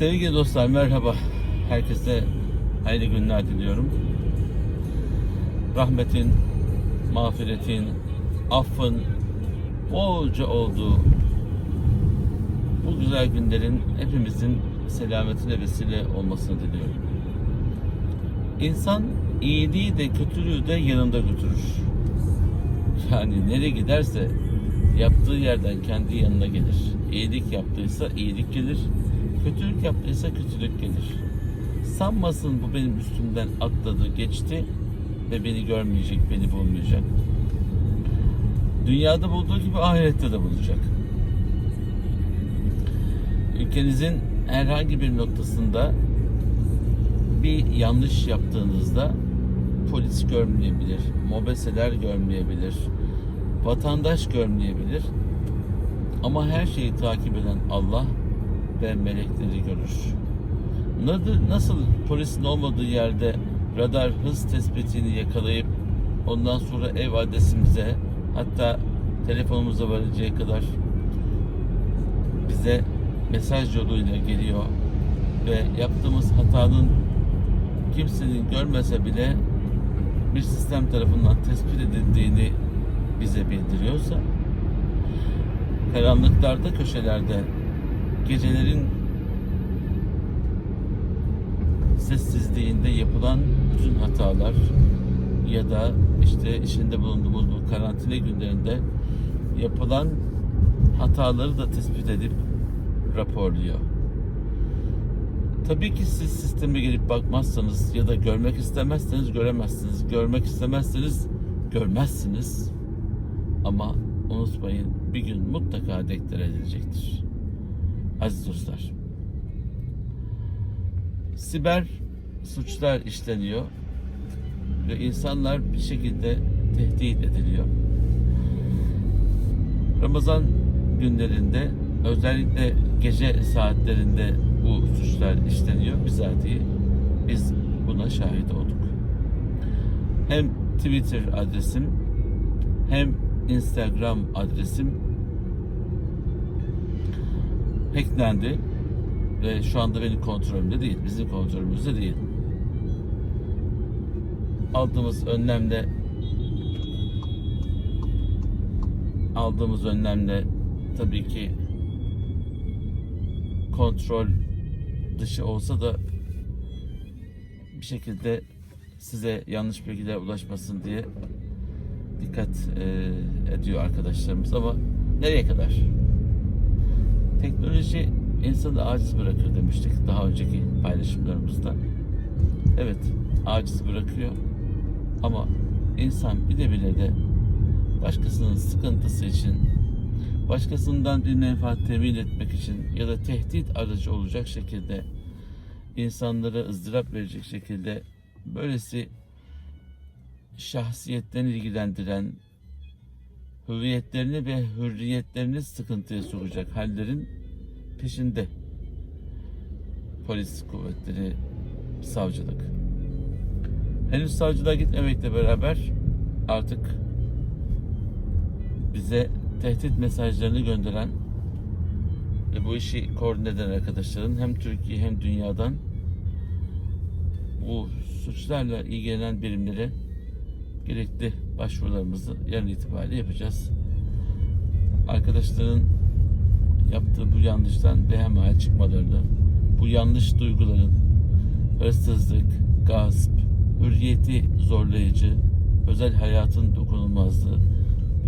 Sevgili dostlar merhaba. Herkese hayırlı günler diliyorum. Rahmetin, mağfiretin, affın bolca olduğu bu güzel günlerin hepimizin selametine vesile olmasını diliyorum. İnsan iyiliği de kötülüğü de yanında götürür. Yani nereye giderse yaptığı yerden kendi yanına gelir. İyilik yaptıysa iyilik gelir. Kötülük yaptıysa kötülük gelir. Sanmasın bu benim üstümden atladı, geçti ve beni görmeyecek, beni bulmayacak. Dünyada bulduğu gibi ahirette de bulacak. Ülkenizin herhangi bir noktasında bir yanlış yaptığınızda polis görmeyebilir, mobeseler görmeyebilir, vatandaş görmeyebilir. Ama her şeyi takip eden Allah ve melekleri görür. Nasıl polisin olmadığı yerde radar hız tespitini yakalayıp ondan sonra ev adresimize hatta telefonumuza varıncaya kadar bize mesaj yoluyla geliyor ve yaptığımız hatanın kimsenin görmese bile bir sistem tarafından tespit edildiğini bize bildiriyorsa karanlıklarda köşelerde gecelerin sessizliğinde yapılan bütün hatalar ya da işte içinde bulunduğumuz bu karantina günlerinde yapılan hataları da tespit edip raporluyor. Tabii ki siz sisteme gelip bakmazsanız ya da görmek istemezseniz göremezsiniz. Görmek istemezseniz görmezsiniz. Ama unutmayın bir gün mutlaka deklar edilecektir. Aziz dostlar. Siber suçlar işleniyor ve insanlar bir şekilde tehdit ediliyor. Ramazan günlerinde özellikle gece saatlerinde bu suçlar işleniyor. Bizatihi biz buna şahit olduk. Hem Twitter adresim hem Instagram adresim hacklendi ve şu anda benim kontrolümde değil, bizim kontrolümüzde değil. Aldığımız önlemle aldığımız önlemle tabii ki kontrol dışı olsa da bir şekilde size yanlış bilgiler ulaşmasın diye dikkat ediyor arkadaşlarımız ama nereye kadar? Teknoloji insanı aciz bırakır demiştik daha önceki paylaşımlarımızda. Evet, aciz bırakıyor ama insan bile bile de başkasının sıkıntısı için başkasından bir menfaat temin etmek için ya da tehdit aracı olacak şekilde insanlara ızdırap verecek şekilde böylesi şahsiyetlerini ilgilendiren hüviyetlerini ve hürriyetlerini sıkıntıya sokacak hallerin peşinde polis kuvvetleri, savcılık. Henüz savcılığa gitmemekle beraber artık bize tehdit mesajlarını gönderen ve bu işi koordine eden arkadaşların hem Türkiye hem dünyadan bu suçlarla ilgilenen birimlere gerekli başvurularımızı yarın itibariyle yapacağız. Arkadaşların yaptığı bu yanlıştan behemaya çıkmalarını, bu yanlış duyguların hırsızlık, gasp, hürriyeti zorlayıcı, özel hayatın dokunulmazlığı,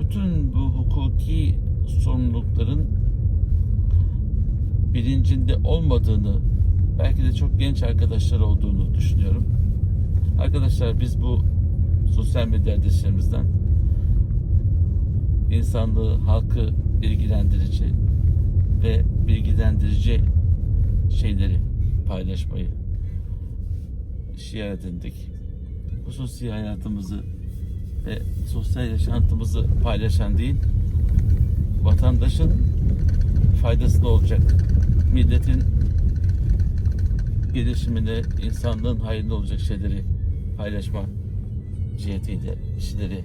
bütün bu hukuki sorumlulukların bilincinde olmadığını, belki de çok genç arkadaşlar olduğunu düşünüyorum. Arkadaşlar biz bu sosyal medya adreslerimizden insanlığı, halkı bilgilendirici ve bilgilendirici şeyleri paylaşmayı şiar edindik. Hususi hayatımızı ve sosyal yaşantımızı paylaşan değil, vatandaşın faydasına olacak, milletin gelişimine, insanlığın hayrına olacak şeyleri paylaşma cihetiyle işleri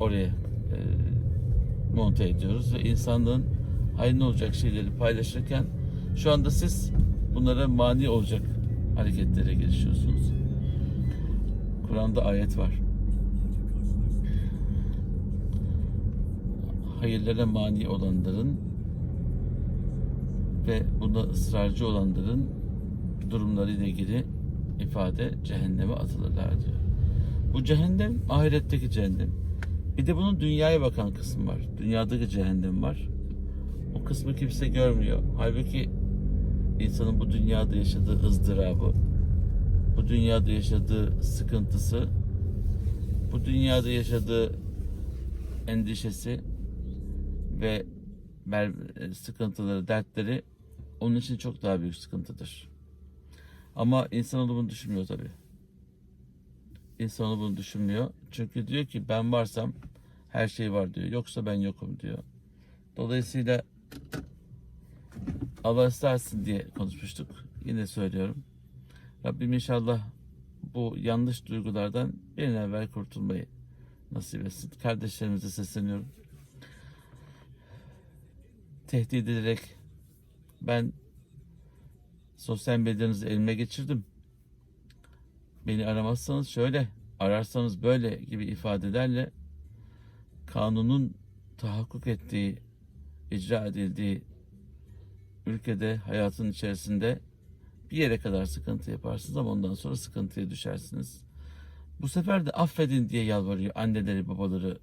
oraya e, monte ediyoruz ve insanlığın hayrına olacak şeyleri paylaşırken şu anda siz bunlara mani olacak hareketlere girişiyorsunuz. Kur'an'da ayet var. Hayırlara mani olanların ve bunda ısrarcı olanların durumları ile ilgili ifade cehenneme atılırlar diyor. Bu cehennem ahiretteki cehennem. Bir de bunun dünyaya bakan kısmı var. Dünyadaki cehennem var. O kısmı kimse görmüyor. Halbuki insanın bu dünyada yaşadığı ızdırabı, bu dünyada yaşadığı sıkıntısı, bu dünyada yaşadığı endişesi ve sıkıntıları, dertleri onun için çok daha büyük sıkıntıdır. Ama insanoğlu bunu düşünmüyor tabii. İnsanoğlu bunu düşünmüyor. Çünkü diyor ki ben varsam her şey var diyor. Yoksa ben yokum diyor. Dolayısıyla Allah istersin diye konuşmuştuk. Yine söylüyorum. Rabbim inşallah bu yanlış duygulardan bir an evvel kurtulmayı nasip etsin. Kardeşlerimize sesleniyorum. Tehdit ederek ben sosyal medyanızı elime geçirdim. Beni aramazsanız şöyle, ararsanız böyle gibi ifadelerle kanunun tahakkuk ettiği, icra edildiği ülkede, hayatın içerisinde bir yere kadar sıkıntı yaparsınız ama ondan sonra sıkıntıya düşersiniz. Bu sefer de affedin diye yalvarıyor anneleri, babaları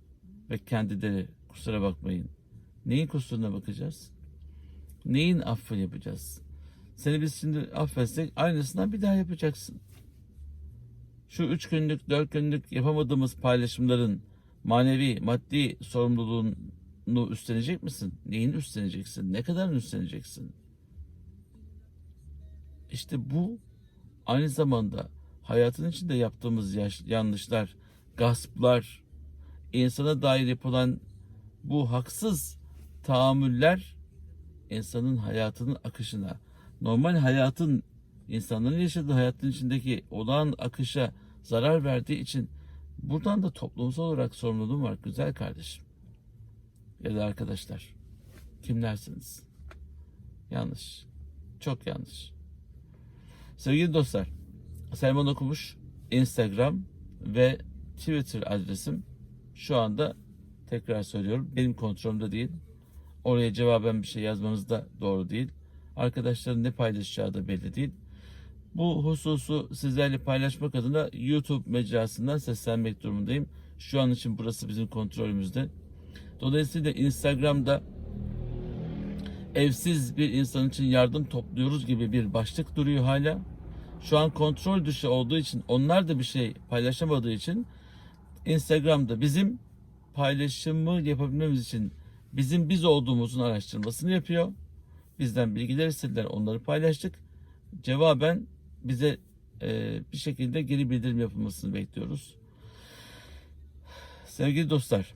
ve kendileri. Kusura bakmayın. Neyin kusuruna bakacağız? Neyin affı yapacağız? Seni biz şimdi affetsek aynısından bir daha yapacaksın. Şu üç günlük, dört günlük yapamadığımız paylaşımların manevi, maddi sorumluluğunu üstlenecek misin? Neyin üstleneceksin? Ne kadar üstleneceksin? İşte bu aynı zamanda hayatın içinde yaptığımız yanlışlar, gasplar, insana dair yapılan bu haksız tahammüller insanın hayatının akışına, normal hayatın insanların yaşadığı hayatın içindeki olağan akışa zarar verdiği için buradan da toplumsal olarak sorumluluğum var güzel kardeşim. Ya da arkadaşlar. Kimlersiniz? Yanlış. Çok yanlış. Sevgili dostlar, Selman Okumuş Instagram ve Twitter adresim şu anda tekrar söylüyorum benim kontrolümde değil. Oraya cevaben bir şey yazmanız da doğru değil. Arkadaşların ne paylaşacağı da belli değil. Bu hususu sizlerle paylaşmak adına YouTube mecrasından seslenmek durumundayım. Şu an için burası bizim kontrolümüzde. Dolayısıyla Instagram'da evsiz bir insan için yardım topluyoruz gibi bir başlık duruyor hala. Şu an kontrol dışı olduğu için onlar da bir şey paylaşamadığı için Instagram'da bizim paylaşımı yapabilmemiz için bizim biz olduğumuzun araştırmasını yapıyor. Bizden bilgiler istediler onları paylaştık. Cevaben bize e, bir şekilde geri bildirim yapılmasını bekliyoruz. Sevgili dostlar,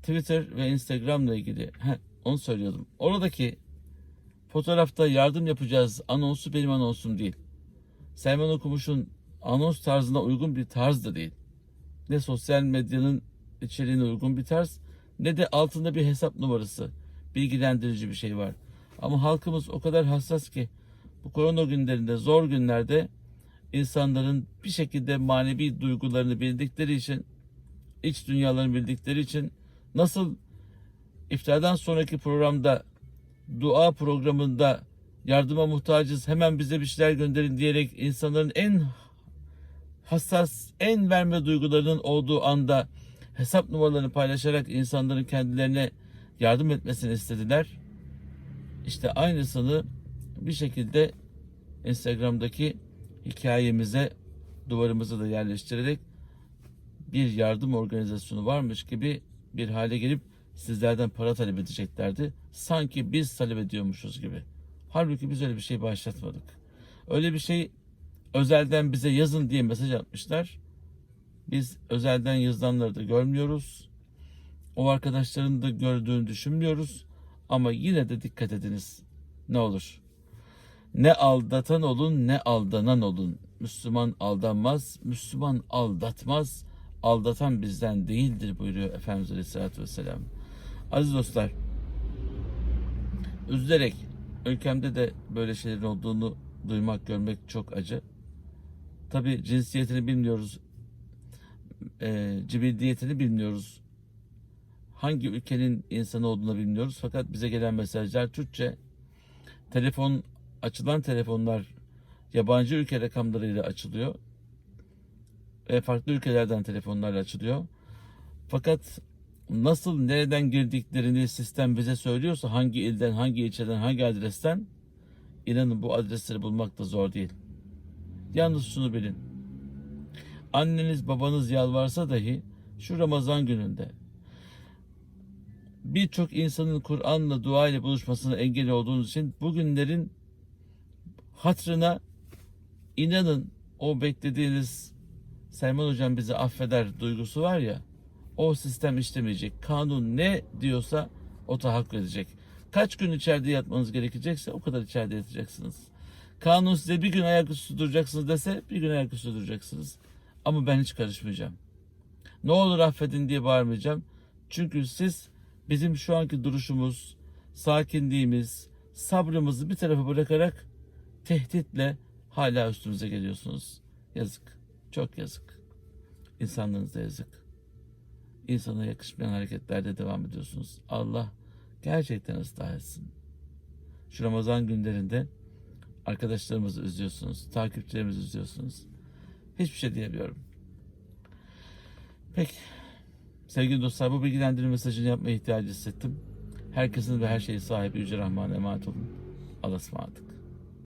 Twitter ve Instagram'la ilgili heh, onu söylüyordum. Oradaki fotoğrafta yardım yapacağız anonsu benim anonsum değil. Selman Okumuş'un anons tarzına uygun bir tarz da değil. Ne sosyal medyanın içeriğine uygun bir tarz ne de altında bir hesap numarası, bilgilendirici bir şey var. Ama halkımız o kadar hassas ki bu korona günlerinde, zor günlerde insanların bir şekilde manevi duygularını bildikleri için, iç dünyalarını bildikleri için nasıl iftardan sonraki programda dua programında yardıma muhtacız hemen bize bir şeyler gönderin diyerek insanların en hassas, en verme duygularının olduğu anda hesap numaralarını paylaşarak insanların kendilerine yardım etmesini istediler. İşte aynısını bir şekilde Instagram'daki hikayemize duvarımıza da yerleştirerek bir yardım organizasyonu varmış gibi bir hale gelip sizlerden para talep edeceklerdi. Sanki biz talep ediyormuşuz gibi. Halbuki biz öyle bir şey başlatmadık. Öyle bir şey özelden bize yazın diye mesaj atmışlar. Biz özelden yazılanları da görmüyoruz. O arkadaşların da gördüğünü düşünmüyoruz. Ama yine de dikkat ediniz. Ne olur. Ne aldatan olun ne aldanan olun. Müslüman aldanmaz, Müslüman aldatmaz. Aldatan bizden değildir buyuruyor Efendimiz Aleyhisselatü Vesselam. Aziz dostlar, üzülerek, ülkemde de böyle şeylerin olduğunu duymak, görmek çok acı. Tabi cinsiyetini bilmiyoruz, e, cibildiyetini bilmiyoruz. Hangi ülkenin insanı olduğunu bilmiyoruz. Fakat bize gelen mesajlar Türkçe. Telefon, açılan telefonlar yabancı ülke rakamlarıyla açılıyor. Ve farklı ülkelerden telefonlarla açılıyor. Fakat nasıl nereden girdiklerini sistem bize söylüyorsa hangi ilden, hangi ilçeden, hangi adresten inanın bu adresleri bulmak da zor değil. Yalnız şunu bilin. Anneniz babanız yalvarsa dahi şu Ramazan gününde birçok insanın Kur'an'la dua ile buluşmasına engel olduğunuz için bugünlerin hatrına inanın o beklediğiniz Selman hocam bizi affeder duygusu var ya o sistem işlemeyecek. Kanun ne diyorsa o tahakkuk edecek. Kaç gün içeride yatmanız gerekecekse o kadar içeride yatacaksınız. Kanun size bir gün ayaküstü duracaksınız dese bir gün ayaküstü duracaksınız. Ama ben hiç karışmayacağım. Ne olur affedin diye bağırmayacağım. Çünkü siz bizim şu anki duruşumuz, sakinliğimiz, sabrımızı bir tarafa bırakarak tehditle hala üstümüze geliyorsunuz. Yazık. Çok yazık. İnsanlığınıza yazık. İnsana yakışmayan hareketlerde devam ediyorsunuz. Allah gerçekten ıslah etsin. Şu Ramazan günlerinde arkadaşlarımızı üzüyorsunuz, takipçilerimizi üzüyorsunuz. Hiçbir şey diyemiyorum. Peki. Sevgili dostlar bu bilgilendirme mesajını yapmaya ihtiyacı hissettim. Herkesin ve her şeyi sahibi Yüce Rahman'a emanet olun. Allah'a ısmarladık.